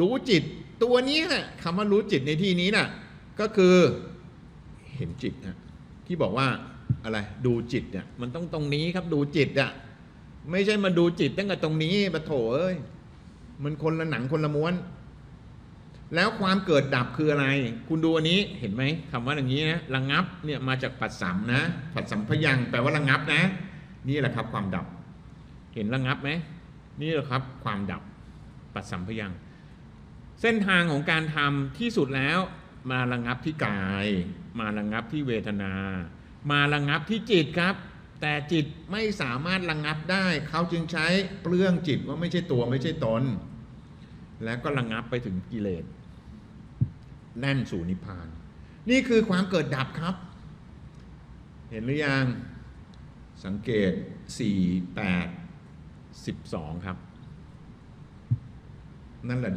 รู้จิตตัวนี้นะ่ะคำว่ารู้จิตในที่นี้น่ะก็คือเห็นจิตนะที่บอกว่าอะไรดูจิตเนี่ยมันต้องตรงนี้ครับดูจิตอะไม่ใช่มาดูจิตตั้งแต่ตรงนี้ปะโถเอ้ยมันคนละหนังคนละม้วน แล้วความเกิดดับคืออะไร คุณดูอันนี้เห็นไหมคำว่าอย่างนี้นะระงับเนี่ยมาจากปัดสัมนะปัดสัมพยังแปลว่าระงับนะ นี่แหละครับ ความดับ เห็นระงับไหมนี่แหละครับ ความดับ ปัดสัมพยัง เส้นทางของการทำที่สุดแล้ว มาระงับที่กาย มาระงับที่เวทนา มาระงับที่จิตครับ แต่จิตไม่สามารถระงับได้ เขาจึงใช้เปลื้องจิตว่าไม่ใช่ตัวไม่ใช่ตน แล้วก็ระงับไปถึงกิเลสแน่นสู่นิพพาน นี่คือความเกิดดับครับ เห็นหรือยังสังเกต 4 8 12 ครับ นั่นระดับ